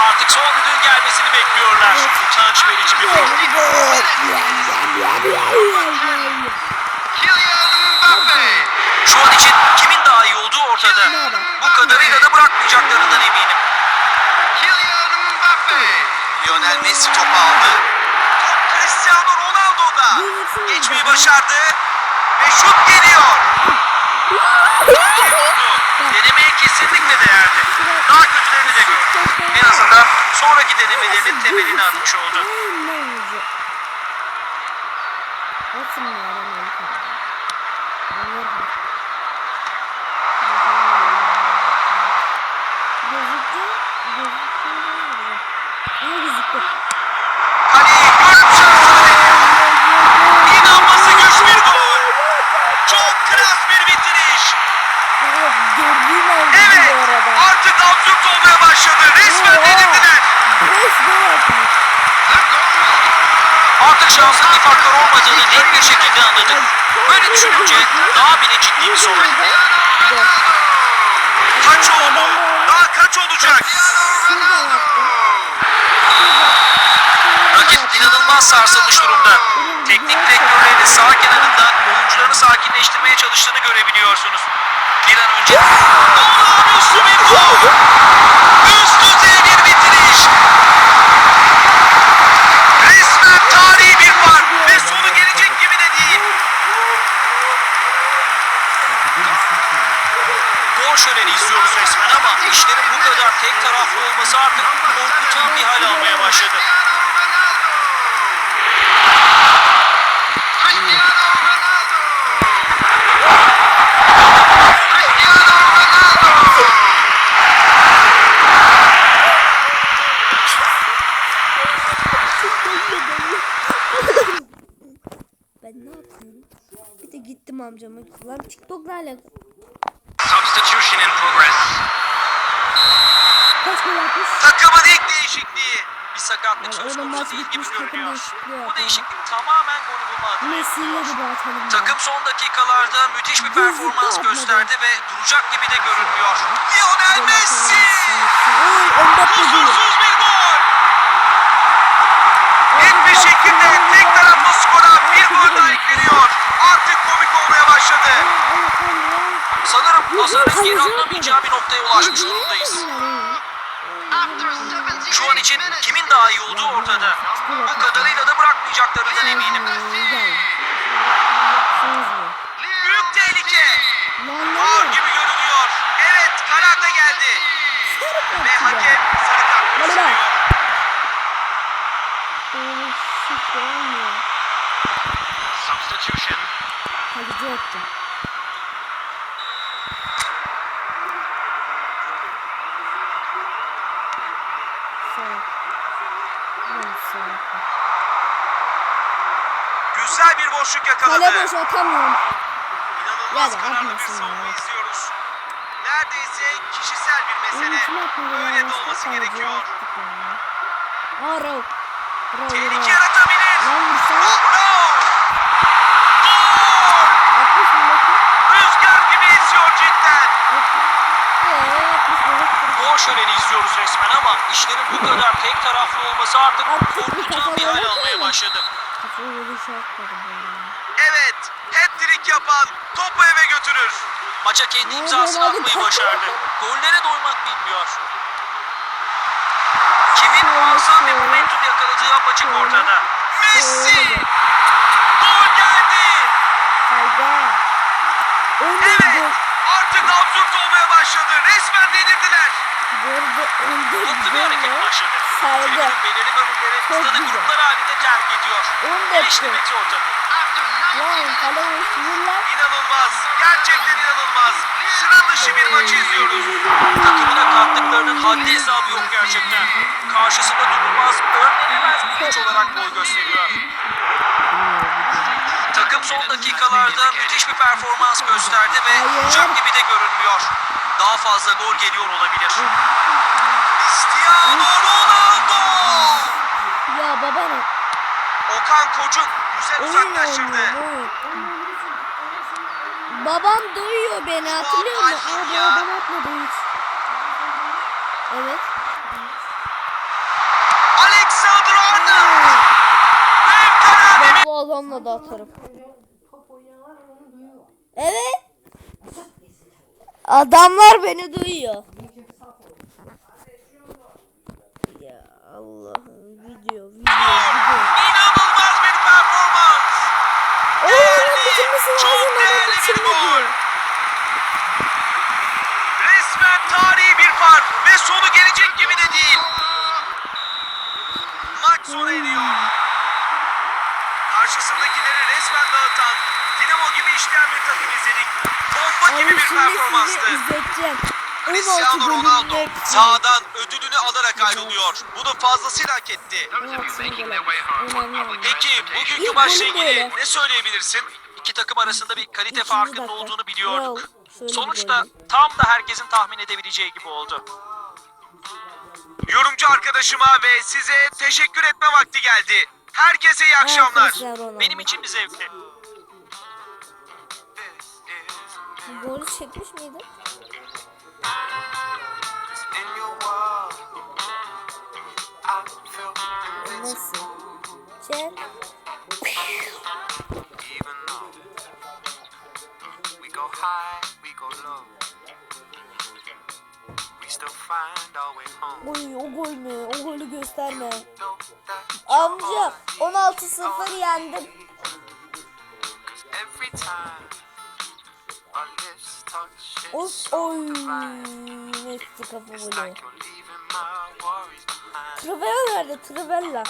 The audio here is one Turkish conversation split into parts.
Artık son düdüğün gelmesini bekliyorlar. Utanç verici bir durum. Kylian Mbappe. Şu an için kimin daha iyi olduğu ortada. Bu kadarıyla da bırakmayacaklarından eminim. Kylian Mbappe. Lionel Messi topu aldı. Top Cristiano Ronaldo'da. Geçmeyi başardı. Ve şut geliyor. Denemeye kesinlikle değerdi. Daha kötülerini de gördü. En azından sonraki denemelerinin temelini atmış oldu. Kaleyi Artık şansın bir faktör olmadığını net bir şekilde anladık. Böyle düşününce daha bile ciddi bir sorun. Kaç oldu? Daha kaç olacak? Rakip inanılmaz sarsılmış durumda. Teknik direktörlerinin sağ kenarından oyuncularını sakinleştirmeye çalıştığını görebiliyorsunuz. Bir an önce... Olağanüstü bir gol! Taraflı olması artık korkutan bir hal almaya başladı. Ben ne yapıyorum? Bir de gittim amcama. Lan TikTok'la alakalı. Oğlum konusu maç bitmiş, takım Bu değişiklik tamamen golü bulma adına Messi'yle ya. Takım son dakikalarda müthiş bir performans gösterdi ve duracak gibi de görünmüyor. Lionel Messi! Oy Mbappe. Kusursuz bir gol! Net bir şekilde tek taraflı skora bir gol daha ekleniyor. Artık komik olmaya başladı. Sanırım pazarın geri alınamayacağı bir noktaya ulaşmış durumdayız. İçin kimin daha iyi olduğu ortada. Bu kadarıyla da bırakmayacaklarından eminim. Büyük tehlike. Ağır gibi görünüyor. Evet karar da geldi. Ve hakem sarı kart gösteriyor. Substitution. Kaleci attı. Salak. Ulan salak. Güzel bir boşluk yakaladı. Kale boş atamıyorum. İnanılmaz Ya da kararlı bir savunma ya. izliyoruz. Neredeyse kişisel bir mesele. Böyle de olması gerekiyor. Aa. Rav Tehlike yaratabilir. Lan vursana. Bravo. Gol! 60 mı bakın? Rüzgar gibi esiyor cidden. Eee 60 mı bakın? Gol şöleni izliyoruz resmen ama işlerin bu kadar tek taraflı olması artık korkutan bir hal almaya başladı. Kafayı böyle şey yapmadım yapan topu eve götürür. Maça kendi imzasını atmayı başardı. Gollere doymak bilmiyor. Kimin muazzam bir momentum yakaladığı apaçık ortada. Messi! Gol geldi! Evet, artık absürt olmaya başladı. Resmen delirdiler. Mutlu bir hareket başladı. Tribünün belirli bölümleri stadı gruplar halinde terk ediyor. Önde Beşli gol. kale. İnanılmaz. Gerçekten inanılmaz. Sıra dışı bir maçı izliyoruz. Takımına kattıklarının haddi hesabı yok gerçekten. Karşısında durulmaz, önlenemez bir güç olarak boy gösteriyor. Takım son dakikalarda müthiş bir performans gösterdi ve duracak gibi de görünmüyor. Daha fazla gol geliyor olabilir. Cristiano Ronaldo! Ya babana. Okan Kocuk Güzel uzaklaştırdı. Babam duyuyor beni hatırlıyor musun? Aa babam atmadı hiç. Evet. Alexander Arnold. Ben bu adamla da atarım. Evet. Adamlar beni duyuyor. Ya Allah'ım. Abi gibi bir performanstı. size izleteceğim. 16 Cristiano Ronaldo sahadan ödülünü alarak ayrılıyor. Bunu fazlasıyla hak etti. 16 bölüm. Önemli olan. Peki bugünkü maçla ilgili ne söyleyebilirsin? İki takım arasında bir kalite farkının olduğunu biliyorduk. Sonuçta tam da herkesin tahmin edebileceği gibi oldu. Yorumcu arkadaşıma ve size teşekkür etme vakti geldi. Herkese iyi akşamlar. Benim için bir zevkti. Golü çekmiş miydi? Nasıl? Home. Oy o gol mü? O golü gösterme. Amca 16-0 yendim. Of oy. Messi It's golü. Travella nerede? Travella.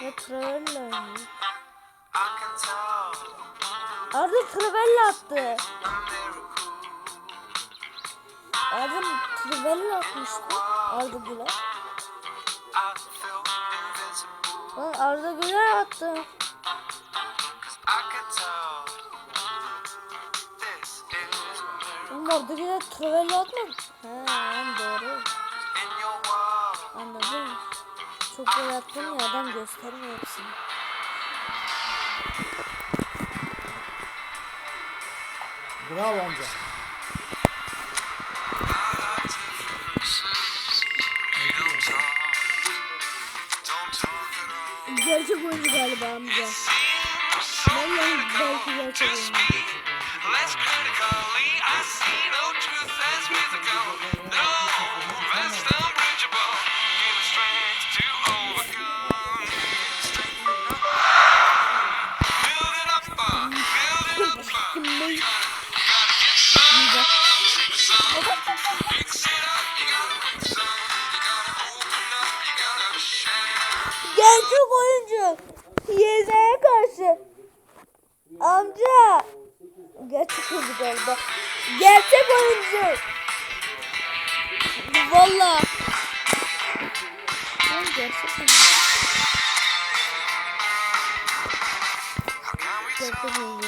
Ya Travella Arda Travella attı. Arda Travella atmıştı. Arda Güler. Lan Arda Güler attı. Oğlum Arda Güler Travella atmadı. He doğru. Anladım. Çok gol attım ya adam göstermiyor hepsini. Bravo amca. Gerçek oyuncu galiba amca. Just me, less critically, I see no truth as musical. Gerçek oyuncu galiba. Gerçek oyuncu. Valla. Lan Gerçek oyuncu. Gerçek oyuncu.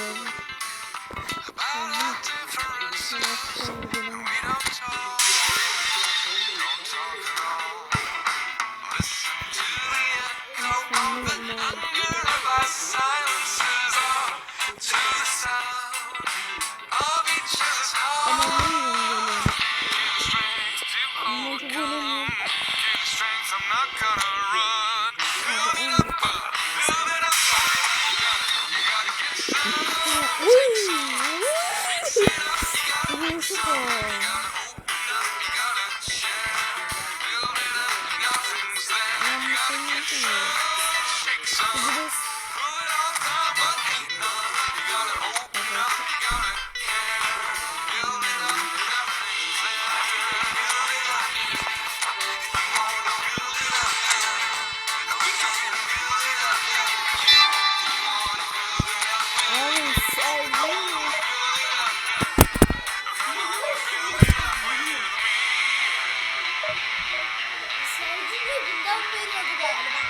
günden böyleydi galiba.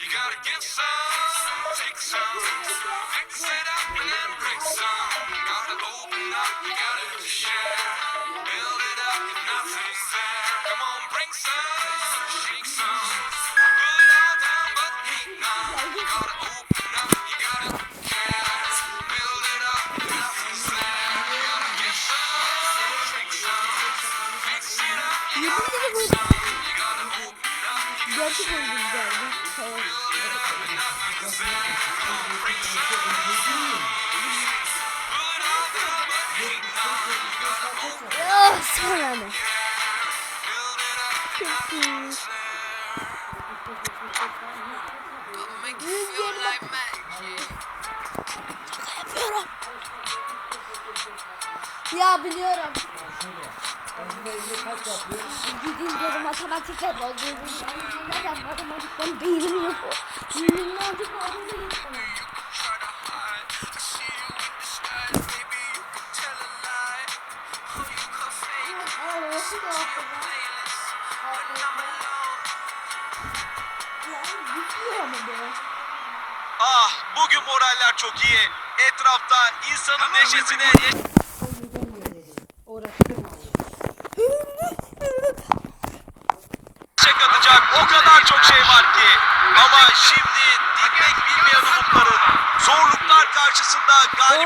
You gotta get some, take some, fix it up and then break some. You gotta open up, you gotta share, build it up, nothing's Ah, sana ne? Yapıyorum. Ya biliyorum. Gideyim dedim matematikle doldurdum. Neden matematikten beynim yok. Beynim ne oldu gittim. Ah bugün moraller çok iyi. Etrafta insanın neşesine Çek Şimdi dikmek bilmeyen umutların zorluklar karşısında galip